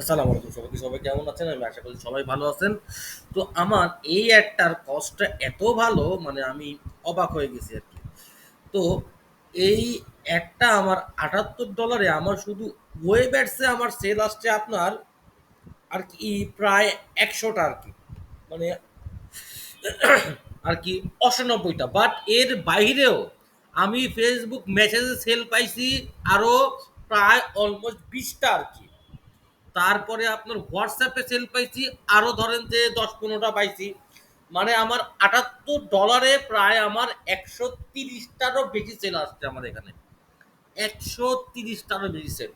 আসসালামু আলাইকুম সবাইকে, সবাই কেমন আছেন? আমি আশা করি সবাই ভালো আছেন। তো আমার এই অ্যাডটার কস্টটা এত ভালো মানে আমি অবাক হয়ে গেছি আর কি। তো এই অ্যাডটা আমার আটাত্তর ডলারে, আমার শুধু ওয়েব অ্যাডসে আমার সেল আসছে আপনার আর কি প্রায় একশোটা আর কি। মানে আর কি অষ্টানব্বইটা। বাট এর বাইরেও আমি ফেসবুক মেসেজে সেল পাইছি আরও প্রায় অলমোস্ট বিশটা আর কি। তারপরে আপনার হোয়াটসঅ্যাপে সেল পাইছি আরও ধরেন যে দশ পনেরোটা পাইছি। মানে আমার আটাত্তর ডলারে প্রায় আমার একশো তিরিশটারও বেশি সেল আসছে আমার এখানে। একশো তিরিশটারও বেশি সেল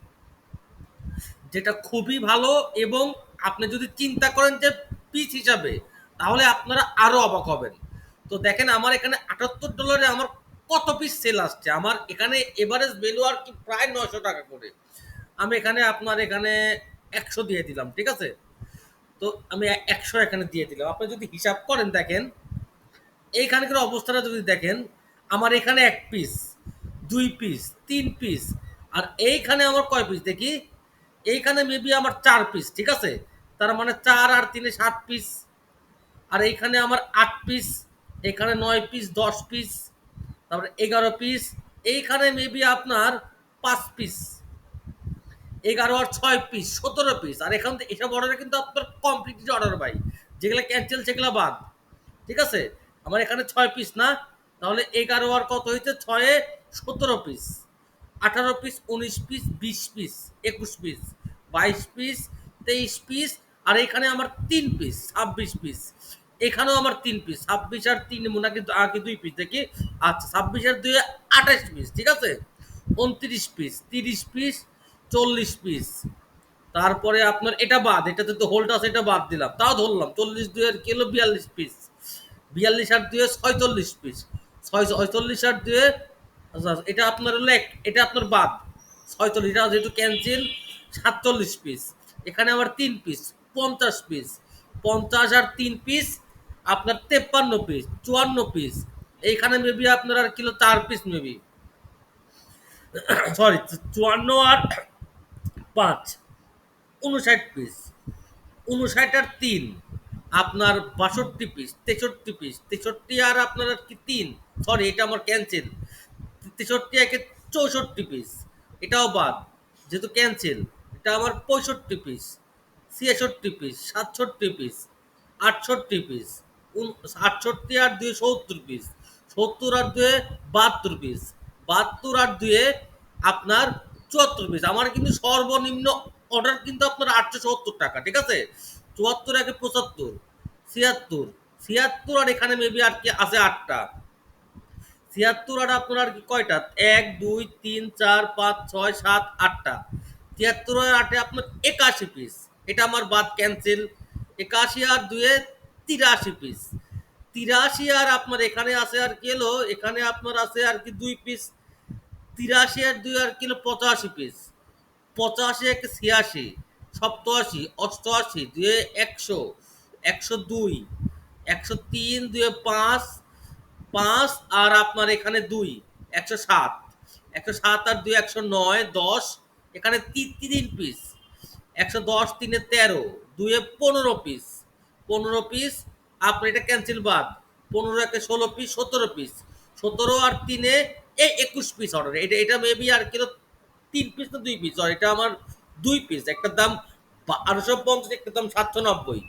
যেটা খুবই ভালো এবং আপনি যদি চিন্তা করেন যে পিস হিসাবে, তাহলে আপনারা আরও অবাক হবেন। তো দেখেন আমার এখানে আটাত্তর ডলারে আমার কত পিস সেল আসছে? আমার এখানে এভারেজ ভ্যালু আর কি প্রায় নশো টাকা করে। আমি এখানে আপনার এখানে একশো দিয়ে দিলাম, ঠিক আছে? তো আমি একশো এখানে দিয়ে দিলাম। আপনি যদি হিসাব করেন, দেখেন, এইখানকার অবস্থাটা যদি দেখেন, আমার এখানে এক পিস দুই পিস তিন পিস আর এইখানে আমার কয় পিস দেখি, এইখানে মেবি আমার চার পিস ঠিক আছে? তার মানে চার আর তিনে সাত পিস আর এইখানে আমার আট পিস এখানে নয় পিস দশ পিস তারপরে এগারো পিস এইখানে মেবি আপনার পাঁচ পিস এগারো আর ছয় পিস সতেরো পিস আর এখান থেকে এসব অর্ডারে কিন্তু আপনার কমপ্লিট অর্ডার ভাই। যেগুলো ক্যান্সেল সেগুলো বাদ। ঠিক আছে? আমার এখানে ছয় পিস না? তাহলে এগারো আর কত হয়েছে? ছয়ে সতেরো পিস আঠারো পিস উনিশ পিস বিশ পিস একুশ পিস বাইশ পিস তেইশ পিস আর এখানে আমার তিন পিস ছাব্বিশ পিস এখানেও আমার তিন পিস ছাব্বিশ আর তিন মোনা কিন্তু আগে দুই পিস দেখি। আচ্ছা ছাব্বিশ আর দুই আঠাশ পিস ঠিক আছে? উনত্রিশ পিস তিরিশ পিস চল্লিশ পিস তারপরে আপনার এটা বাদ এটাতে তো হোল্ড আছে এটা বাদ দিলাম। তাও ধরলাম চল্লিশ দুইয়ের কিলো বিয়াল্লিশ পিস বিয়াল্লিশ আর দুয়ে ছয়চল্লিশ পিস ছয় ছয়চল্লিশ আর দুয়ে আচ্ছা, এটা আপনার হলো এক এটা আপনার বাদ। ছয়চল্লিশ এটা যেহেতু ক্যান্সেল সাতচল্লিশ পিস এখানে আমার তিন পিস পঞ্চাশ পিস পঞ্চাশ আর তিন পিস আপনার তেপ্পান্ন পিস চুয়ান্ন পিস এইখানে মেবি আপনার আর কিলো চার পিস মেবি সরি চুয়ান্ন আর পাঁচ, উনষাট পিস উনষাট আর তিন, আপনার বাষট্টি পিস তেষট্টি পিস তেষট্টি আর আপনার আর কি তিন? সরি এটা আমার ক্যান্সেল তেষট্টি একে চৌষট্টি পিস এটাও বাদ, যেহেতু ক্যান্সেল এটা আমার পঁয়ষট্টি পিস ছিয়াষট্টি পিস সাতষট্টি পিস আটষট্টি পিস আটষট্টি আর দুয়ে সত্তর পিস সত্তর আর দুয়ে বাহাত্তর পিস বাহাত্তর আর দুয়ে আপনার চুয়াত্তর পিস আমার কিন্তু সর্বনিম্ন অর্ডার কিন্তু আপনার আটশো সত্তর টাকা, ঠিক আছে? চুয়াত্তর একে পঁচাত্তর, ছিয়াত্তর ছিয়াত্তর আর এখানে মেবি আর কি আছে আটটা। ছিয়াত্তর আর আপনার আর কি কয়টা? এক, দুই, তিন, চার, পাঁচ, ছয়, সাত, আটটা। তিয়াত্তর আর আটে আপনার একাশি পিস এটা আমার বাদ ক্যান্সেল একাশি আর দুয়ে তিরাশি পিস তিরাশি আর আপনার এখানে আছে আর কি এলো, এখানে আপনার আছে আর কি দুই পিস তিরাশি আর দুই আর কিলো পঁচাশি পিস পঁচাশি এক ছিয়াশি, সপ্তআশি, অষ্টআশি, দুয়ে একশো একশো দুই, একশো তিন, দুয়ে পাঁচ পাঁচ আর আপনার এখানে দুই, একশো সাত। একশো সাত আর দুই একশো নয়, দশ, এখানে তিন তিন পিস একশো দশ, তিনে তেরো, দুয়ে পনেরো পিস পনেরো পিস আপনি এটা ক্যান্সেল বাদ। পনেরো একে ষোলো পিস সতেরো পিস সতেরো আর তিনে এই একুশ পিস অর্ডার এটা এটা মেবি আর কিলো তিন পিস না দুই পিস আর এটা আমার দুই পিস একটার দাম বারোশো পঞ্চাশ একটার দাম সাতশো নব্বই।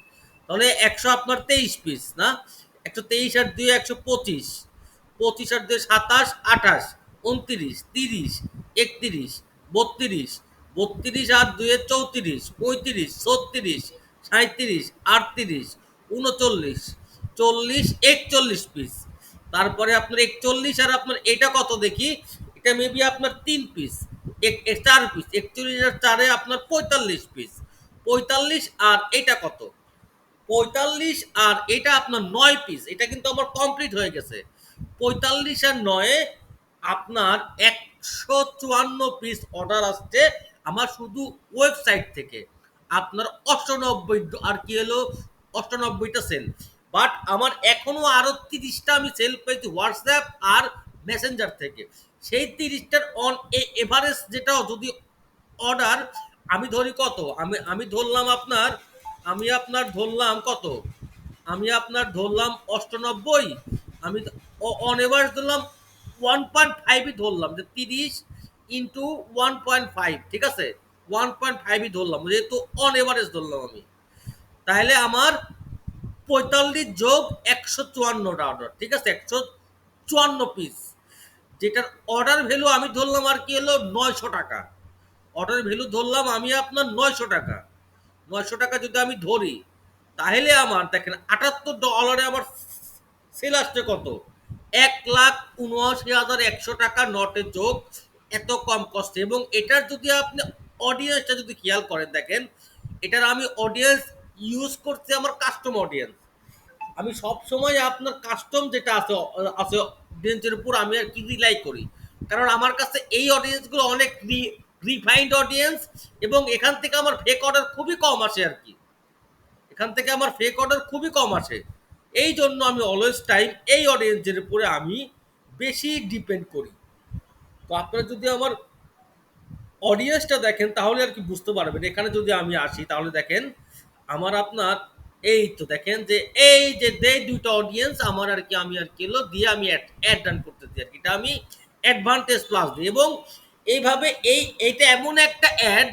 তাহলে একশো আপনার তেইশ পিস না? একশো তেইশ আর দুই, একশো পঁচিশ। পঁচিশ আর দুই, সাতাশ, আঠাশ, উনত্রিশ, তিরিশ, একত্রিশ, বত্রিশ। বত্রিশ আর দুয়ে চৌত্রিশ, পঁয়ত্রিশ, ছত্রিশ সাঁত্রিশ আটত্রিশ, উনচল্লিশ, চল্লিশ, একচল্লিশ পিস তারপরে আপনার একচল্লিশ আর আপনার এটা কত দেখি? এটা মেবি আপনার তিন পিস চার পিস একচল্লিশ আর চারে আপনার পঁয়তাল্লিশ পিস পঁয়তাল্লিশ আর এটা কত? পঁয়তাল্লিশ আর এটা আপনার নয় পিস এটা কিন্তু আমার কমপ্লিট হয়ে গেছে। পঁয়তাল্লিশ আর নয়ে, আপনার একশো চুয়ান্ন পিস অর্ডার আসছে আমার শুধু ওয়েবসাইট থেকে। আপনার অষ্টানব্বই আর কি হলো? অষ্টানব্বইটা সেল বাট আমার এখনও আরও তিরিশটা আমি সেল পেয়েছি হোয়াটসঅ্যাপ আর মেসেঞ্জার থেকে। সেই তিরিশটার অন এ এভারেজ যেটা যদি অর্ডার আমি ধরি কত? আমি আমি ধরলাম আপনার, আমি আপনার ধরলাম কত? আমি আপনার ধরলাম অষ্টানব্বই, আমি অন এভারেজ ধরলাম ওয়ান পয়েন্ট ফাইভই ধরলাম, যে তিরিশ ইন্টু ওয়ান পয়েন্ট ফাইভ ঠিক আছে? ওয়ান পয়েন্ট ফাইভই ধরলাম, যেহেতু অন এভারেজ ধরলাম আমি। তাহলে আমার পঁয়তাল্লিশ যোগ একশো চুয়ান্নটা অর্ডার ঠিক আছে? একশো চুয়ান্ন পিস যেটার অর্ডার ভ্যালু আমি ধরলাম আর কি হলো নয়শো টাকা। অর্ডার ভ্যালু ধরলাম আমি আপনার নয়শো টাকা। নয়শো টাকা যদি আমি ধরি, তাহলে আমার দেখেন আটাত্তর ডলারে আমার সেল আসছে কত? এক লাখ উনআশি হাজার একশো টাকা নটে যোগ এত কম কস্টে এবং এটার যদি আপনি অডিয়েন্সটা যদি খেয়াল করেন দেখেন, এটার আমি অডিয়েন্স ইউজ করছি আমার কাস্টম অডিয়েন্স আমি সব সময় আপনার কাস্টম যেটা আছে আছে অডিয়েন্সের উপর আমি আর কি রিলাই করি। কারণ আমার কাছে এই অডিয়েন্সগুলো অনেক রিফাইন্ড অডিয়েন্স এবং এখান থেকে আমার ফেক অর্ডার খুবই কম আসে আর কি। এখান থেকে আমার ফেক অর্ডার খুবই কম আসে। এই জন্য আমি অলওয়েজ টাইম এই অডিয়েন্সের উপরে আমি বেশি ডিপেন্ড করি। তো আপনারা যদি আমার অডিয়েন্সটা দেখেন, তাহলে আর কি বুঝতে পারবেন। এখানে যদি আমি আসি, তাহলে দেখেন আমার আপনার এই তো দেখেন যে এই যে দে দুইটা অডিয়েন্স আমার আর কি, আমি আর কি হলো দিয়ে আমি অ্যাড রান করতেছি আর কি। এটা আমি অ্যাডভান্টেজ প্লাস দিই এবং এইভাবে এই, এইটা এমন একটা অ্যাড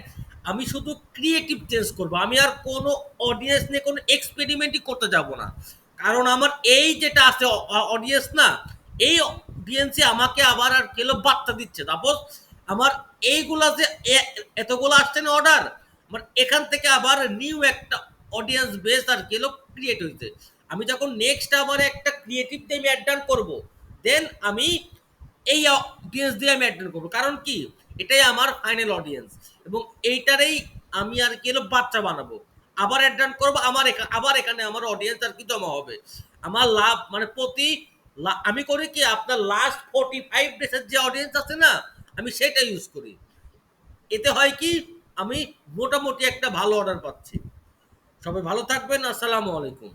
আমি শুধু ক্রিয়েটিভ চেঞ্জ করব। আমি আর কোনো অডিয়েন্স নিয়ে কোনো এক্সপেরিমেন্টই করতে যাব না। কারণ আমার এই যেটা আছে অডিয়েন্স না, এই অডিয়েন্সে আমাকে আবার আর কেলো বার্তা দিচ্ছে। তারপর আমার এইগুলা যে এতগুলো আসছে না অর্ডার আমার এখান থেকে আবার নিউ একটা অডিয়েন্স বেস আর কেলো ক্রিয়েট হয়েছে আমি যখন নেক্সট আবার একটা ক্রিয়েটিভ দিয়ে আমি অ্যাড করব দেন আমি এই অডিয়েন্স দিয়ে আমি অ্যাড করব। কারণ কি? এটাই আমার ফাইনাল অডিয়েন্স এবং এইটারেই আমি আর কি হলো বাচ্চা বানাবো। আবার অ্যাড করব, আমার এখানে আবার এখানে আমার অডিয়েন্স আর কি জমা হবে। আমার লাভ মানে প্রতি আমি করি কি, আপনার লাস্ট ফোর্টি ফাইভ ডেসের যে অডিয়েন্স আছে না, আমি সেটা ইউজ করি। এতে হয় কি? আমি মোটামুটি একটা ভালো অর্ডার পাচ্ছি। সবাই ভালো থাকবেন আসসালামু আলাইকুম।